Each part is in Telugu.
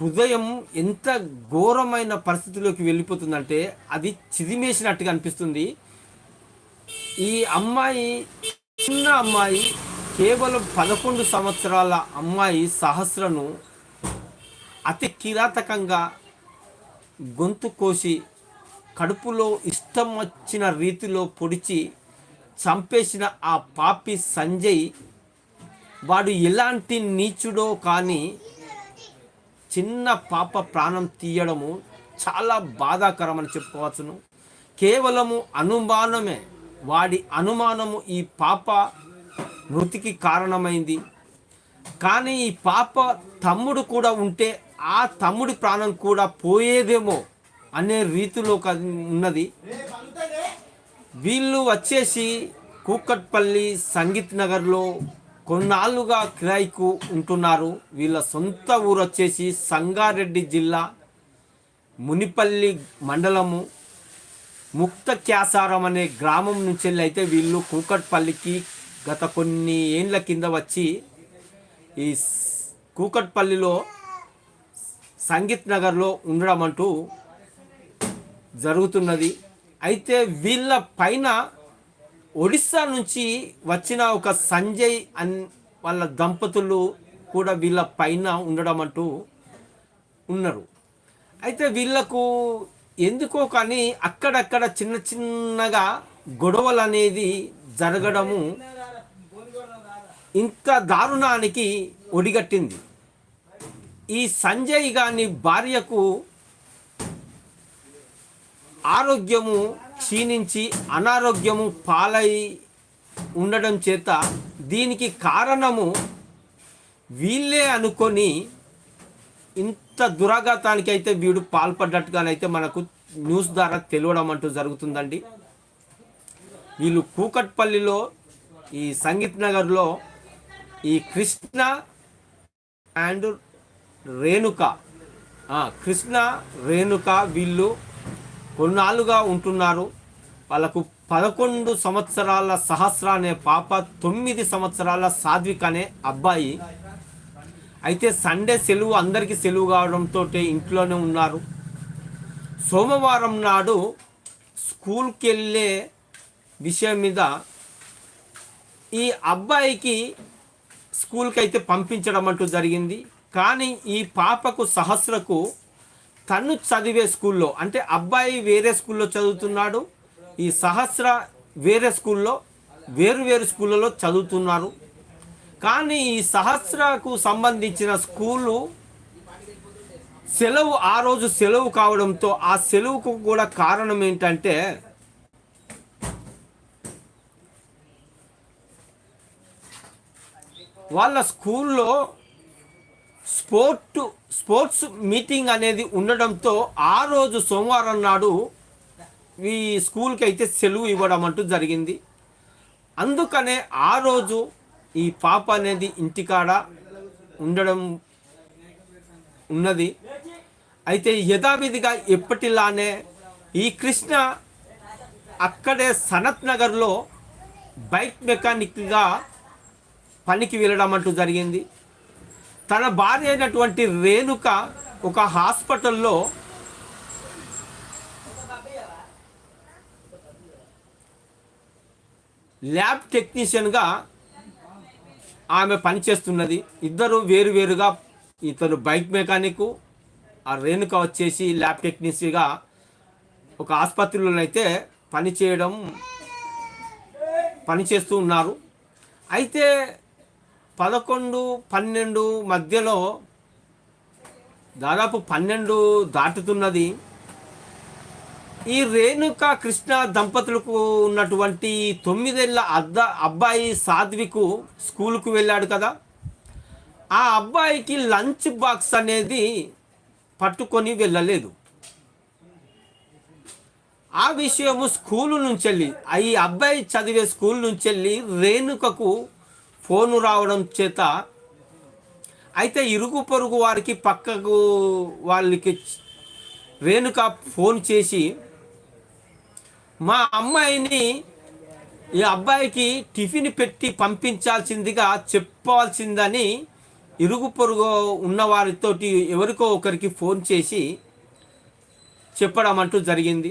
హృదయం ఎంత ఘోరమైన పరిస్థితిలోకి వెళ్ళిపోతుందంటే అది చిదిమేసినట్టుగా అనిపిస్తుంది. ఈ అమ్మాయి చిన్న అమ్మాయి కేవలం పదకొండు సంవత్సరాల అమ్మాయి సహస్రను అతి కిరాతకంగా గొంతు కోసి కడుపులో ఇష్టం వచ్చిన రీతిలో పొడిచి చంపేసిన ఆ పాపి సంజయ్ వాడు ఎలాంటి నీచుడో కానీ చిన్న పాప ప్రాణం తీయడము చాలా బాధాకరం అని చెప్పుకోవచ్చును. కేవలము అనుమానమే. వాడి అనుమానము ఈ పాప మృతికి కారణమైంది. కానీ ఈ పాప తమ్ముడు కూడా ఉంటే ఆ తమ్ముడి ప్రాణం కూడా పోయేదేమో అనే రీతిలో క- ఉన్నది. వీళ్ళు వచ్చేసి కూకట్పల్లి సంగీత్ నగర్లో కొన్నాళ్ళుగా కిరాయికు ఉంటున్నారు. వీళ్ళ సొంత ఊరు వచ్చేసి సంగారెడ్డి జిల్లా మునిపల్లి మండలము ముక్త క్యాసారం అనే గ్రామం నుంచి వెళ్ళి అయితే వీళ్ళు కూకట్పల్లికి గత కొన్ని ఏండ్ల కింద వచ్చి ఈ స్- కూకట్పల్లిలో సంగీత్ నగర్లో ఉండడం అంటూ జరుగుతున్నది. అయితే వీళ్ళ పైన ఒడిస్సా నుంచి వచ్చిన ఒక సంజయ్ అన్ వాళ్ళ దంపతులు కూడా వీళ్ళ పైన ఉండడం అంటూ ఉన్నారు. అయితే వీళ్ళకు ఎందుకో కానీ అక్కడక్కడ చిన్న చిన్నగా గొడవలు అనేది జరగడము ఇంత దారుణానికి ఒడిగట్టింది. ఈ సంజయ్ గాని భార్యకు ఆరోగ్యము క్షీణించి అనారోగ్యము పాలై ఉండడం చేత దీనికి కారణము వీళ్ళే అనుకొని ఇంత దురాఘాతానికి అయితే వీడు పాల్పడ్డట్టుగానైతే మనకు న్యూస్ ద్వారా తెలియడం అంటూ జరుగుతుందండి. వీళ్ళు కూకట్పల్లిలో ఈ సంగీత్ నగర్లో ఈ కృష్ణ అండ్ రేణుక కృష్ణ రేణుక వీళ్ళు కొన్నాళ్ళుగా ఉంటున్నారు. వాళ్ళకు పదకొండు సంవత్సరాల సహస్ర అనే పాప తొమ్మిది సంవత్సరాల సాధ్విక్ అనే అబ్బాయి. అయితే సండే సెలవు అందరికీ సెలవు కావడంతో ఇంట్లోనే ఉన్నారు. సోమవారం నాడు స్కూల్కి వెళ్ళే విషయం మీద ఈ అబ్బాయికి స్కూల్కి అయితే పంపించడం అంటూ జరిగింది. కానీ ఈ పాపకు సహస్రకు తను చదివే స్కూల్లో అంటే అబ్బాయి వేరే స్కూల్లో చదువుతున్నాడు ఈ సహస్ర వేరే స్కూల్లో వేరు వేరు స్కూళ్ళలో చదువుతున్నారు కానీ ఈ సహస్రకు సంబంధించిన స్కూలు సెలవు ఆ రోజు సెలవు కావడంతో ఆ సెలవుకు కూడా కారణం ఏంటంటే వాళ్ళ స్కూల్లో స్పోర్ట్ స్పోర్ట్స్ మీటింగ్ అనేది ఉండడంతో ఆ రోజు సోమవారం నాడు ఈ స్కూల్కి అయితే సెలవు ఇవ్వడం అంటూ జరిగింది. అందుకనే ఆ రోజు ఈ పాప అనేది ఇంటికాడ ఉండడం ఉన్నది. అయితే యథావిధిగా ఎప్పటిలానే ఈ కృష్ణ అక్కడే సనత్ నగర్లో బైక్ మెకానిక్గా పనికి వెళ్ళడం అంటూ జరిగింది. తన భార్య అయినటువంటి రేణుక ఒక హాస్పిటల్లో ల్యాబ్ టెక్నీషియన్గా ఆమె పనిచేస్తున్నది. ఇద్దరు వేరువేరుగా ఇతను బైక్ మెకానిక్ ఆ రేణుక వచ్చేసి ల్యాబ్ టెక్నీషియన్గా ఒక ఆసుపత్రిలోనైతే పనిచేయడం పనిచేస్తూ ఉన్నారు. అయితే పదకొండు పన్నెండు మధ్యలో దాదాపు పన్నెండు దాటుతున్నది. ఈ రేణుక కృష్ణ దంపతులకు ఉన్నటువంటి తొమ్మిదేళ్ళ అద్ద అబ్బాయి సాధ్వికు స్కూల్కు వెళ్ళాడు కదా. ఆ అబ్బాయికి లంచ్ బాక్స్ అనేది పట్టుకొని వెళ్ళలేదు. ఆ విషయము స్కూలు నుంచి వెళ్ళి ఈ అబ్బాయి చదివే స్కూల్ నుంచి వెళ్ళి రేణుకకు ఫోను రావడం చేత అయితే ఇరుగు పొరుగు వారికి పక్కకు వాళ్ళకి రేణుక ఫోన్ చేసి మా అమ్మాయిని ఈ అబ్బాయికి టిఫిన్ పెట్టి పంపించాల్సిందిగా చెప్పాల్సిందని ఇరుగు పొరుగు ఉన్నవారితో ఎవరికో ఒకరికి ఫోన్ చేసి చెప్పడం అంటూ జరిగింది.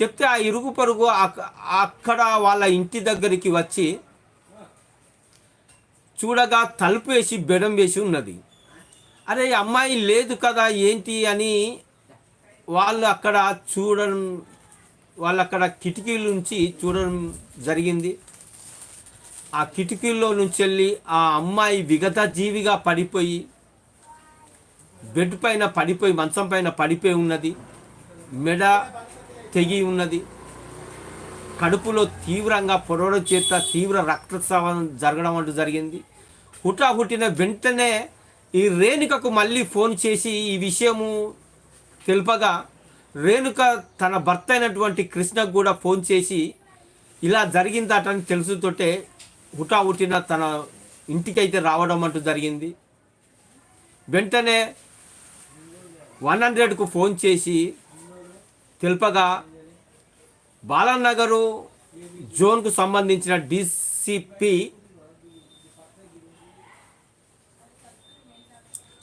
చెప్తే ఆ ఇరుగు పొరుగు అక్కడ వాళ్ళ ఇంటి దగ్గరికి వచ్చి చూడగా తలుపు వేసి బెడం వేసి ఉన్నది. అరే అమ్మాయి లేదు కదా ఏంటి అని వాళ్ళు అక్కడ చూడడం వాళ్ళు అక్కడ కిటికీల నుంచి చూడడం జరిగింది. ఆ కిటికీల్లో నుంచి వెళ్ళి ఆ అమ్మాయి విగత జీవిగా పడిపోయి బెడ్ పైన పడిపోయి మంచం పైన పడిపోయి ఉన్నది. మెడ తెగి ఉన్నది. కడుపులో తీవ్రంగా పొడవడం చేత తీవ్ర రక్తస్రావం జరగడం అంటూ జరిగింది. హుటాహుటిన వెంటనే ఈ రేణుకకు మళ్ళీ ఫోన్ చేసి ఈ విషయము తెలుపగా రేణుక తన భర్త అయినటువంటి కృష్ణకు కూడా ఫోన్ చేసి ఇలా జరిగిందట అని తెలుసుతోటే హుటాహుటిన తన ఇంటికైతే రావడం అంటూ జరిగింది. వెంటనే వన్ హండ్రెడ్కు ఫోన్ చేసి తెలుపగా బాలానగర్ జోన్కు సంబంధించిన డిసిపి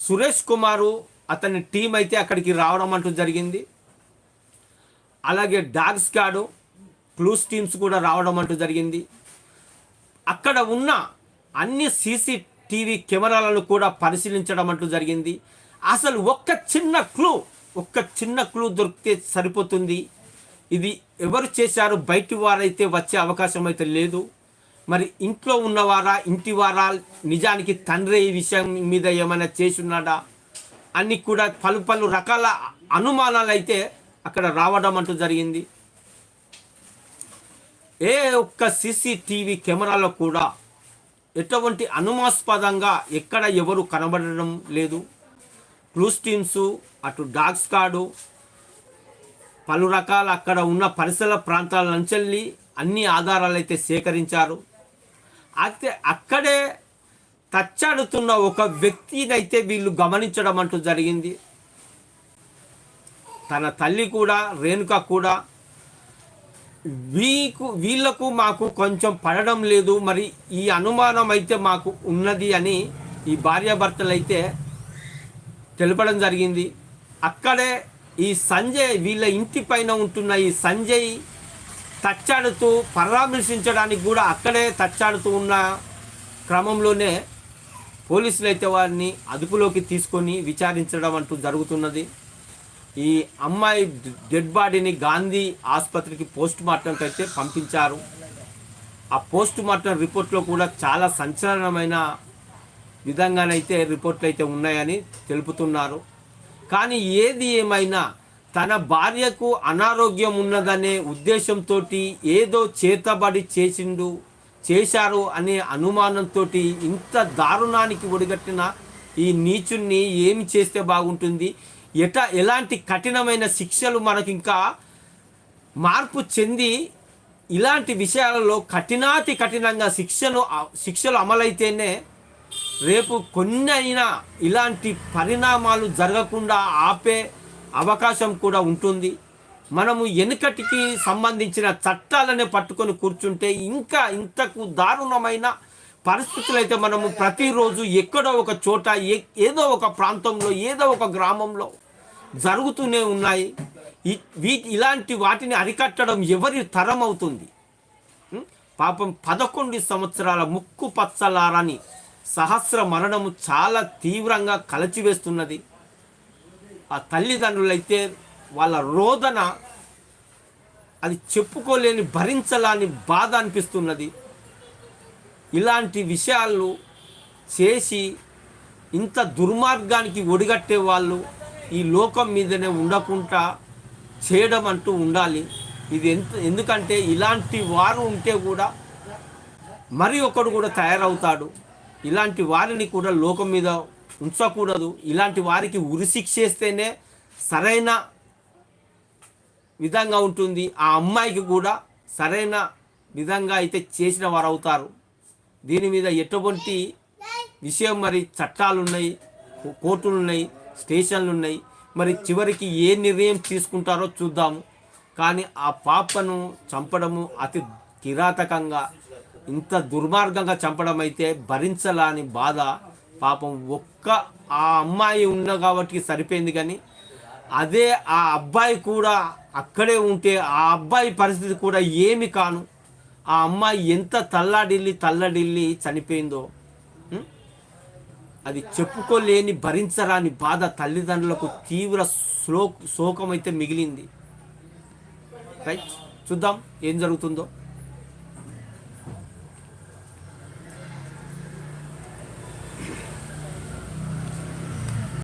సురేష్ కుమారు అతని టీం అయితే అక్కడికి రావడం అంటూ జరిగింది. అలాగే డాగ్ స్క్వాడ్ క్లూస్ టీమ్స్ కూడా రావడం అంటూ జరిగింది. అక్కడ ఉన్న అన్ని సీసీటీవీ కెమెరాలను కూడా పరిశీలించడం అంటూ జరిగింది. అసలు ఒక్క చిన్న క్లూ ఒక్క చిన్న క్లూ దొరికితే సరిపోతుంది. ఇది ఎవరు చేశారు బయటి వారైతే వచ్చే అవకాశం అయితే లేదు. మరి ఇంట్లో ఉన్నవారా ఇంటివారా నిజానికి తండ్రి ఈ విషయం మీద ఏమైనా చేసున్నాడా అన్ని కూడా పలు పలు రకాల అనుమానాలు అయితే అక్కడ రావడం అంటూ జరిగింది. ఏ ఒక్క సీసీటీవీ కెమెరాలో కూడా ఎటువంటి అనుమాస్పదంగా ఎక్కడ ఎవరు కనబడడం లేదు. క్లూస్ టీమ్స్ అటు డాగ్ స్కాడు పలు రకాల అక్కడ ఉన్న పరిసర ప్రాంతాల నుంచి అన్ని ఆధారాలు అయితే సేకరించారు. అయితే అక్కడే తచ్చాడుతున్న ఒక వ్యక్తిని అయితే వీళ్ళు గమనించడం అంటూ జరిగింది. తన తల్లి కూడా రేణుక కూడా వీకు వీళ్ళకు మాకు కొంచెం పడడం లేదు మరి ఈ అనుమానం అయితే మాకు ఉన్నది అని ఈ భార్యాభర్తలు అయితే తెలపడం జరిగింది. అక్కడే ఈ సంజయ్ వీళ్ళ ఇంటి పైన ఉంటున్న ఈ సంజయ్ తచ్చాడుతూ పరామర్శించడానికి కూడా అక్కడే తచ్చాడుతూ ఉన్న క్రమంలోనే పోలీసులు అయితే వారిని అదుపులోకి తీసుకొని విచారించడం అంటూ జరుగుతున్నది. ఈ అమ్మాయి డెడ్ బాడీని గాంధీ ఆసుపత్రికి పోస్ట్ మార్టంకి అయితే పంపించారు. ఆ పోస్ట్ మార్టం రిపోర్ట్లో కూడా చాలా సంచలనమైన విధంగానైతే రిపోర్ట్లు అయితే ఉన్నాయని తెలుపుతున్నారు. కానీ ఏది ఏమైనా తన భార్యకు అనారోగ్యం ఉన్నదనే ఉద్దేశంతో ఏదో చేతబడి చేసిండు చేశారు అనే అనుమానంతో ఇంత దారుణానికి ఒడిగట్టిన ఈ నీచుణ్ణి ఏమి చేస్తే బాగుంటుంది? ఎట ఎలాంటి కఠినమైన శిక్షలు మనకి ఇంకా మార్పు చెంది ఇలాంటి విషయాలలో కఠినాతి కఠినంగా శిక్షను శిక్షలు అమలైతేనే రేపు కొన్ని అయినా ఇలాంటి పరిణామాలు జరగకుండా ఆపే అవకాశం కూడా ఉంటుంది. మనము వెనుకటికి సంబంధించిన చట్టాలనే పట్టుకొని కూర్చుంటే ఇంకా ఇంతకు దారుణమైన పరిస్థితులు అయితే మనము ప్రతిరోజు ఎక్కడో ఒక చోట ఏ- ఏదో ఒక ప్రాంతంలో ఏదో ఒక గ్రామంలో జరుగుతూనే ఉన్నాయి. వీటి వీ ఇలాంటి వాటిని అరికట్టడం ఎవరి తరం అవుతుంది? పాపం పదకొండు సంవత్సరాల ముక్కు పచ్చలారని సహస్ర మరణము చాలా తీవ్రంగా కలచివేస్తున్నది. ఆ తల్లిదండ్రులైతే వాళ్ళ రోదన అది చెప్పుకోలేని భరించలాని బాధ అనిపిస్తున్నది. ఇలాంటి విషయాలు చేసి ఇంత దుర్మార్గానికి ఒడిగట్టే వాళ్ళు ఈ లోకం మీదనే ఉండకుండా చేయడం అంటూ ఉండాలి. ఇది ఎంత ఎందుకంటే ఇలాంటి వారు ఉంటే కూడా మరి ఒకడు కూడా తయారవుతాడు. ఇలాంటి వారిని కూడా లోకం మీద ఉంచకూడదు. ఇలాంటి వారికి ఉరిశిక్షేస్తేనే సరైన విధంగా ఉంటుంది. ఆ అమ్మాయికి కూడా సరైన విధంగా అయితే చేసిన వారు అవుతారు. దీని మీద ఎటువంటి విషయం మరి చట్టాలు ఉన్నాయి కోర్టులు ఉన్నాయి స్టేషన్లు ఉన్నాయి మరి చివరికి ఏ నిర్ణయం తీసుకుంటారో చూద్దాము. కానీ ఆ పాపను చంపడము అతి కిరాతకంగా ఇంత దుర్మార్గంగా చంపడం అయితే భరించలాని బాధ పాపం ఒక్క ఆ అమ్మాయి ఉన్న కాబట్టి సరిపోయింది కానీ అదే ఆ అబ్బాయి కూడా అక్కడే ఉంటే ఆ అబ్బాయి పరిస్థితి కూడా ఏమి కాను. ఆ అమ్మాయి ఎంత తల్లడిల్లి తల్లడిల్లి చనిపోయిందో అది చెప్పుకోలేని భరించరాని బాధ తల్లిదండ్రులకు తీవ్ర శ్లో శోకం అయితే మిగిలింది. రైట్? చూద్దాం ఏం జరుగుతుందో.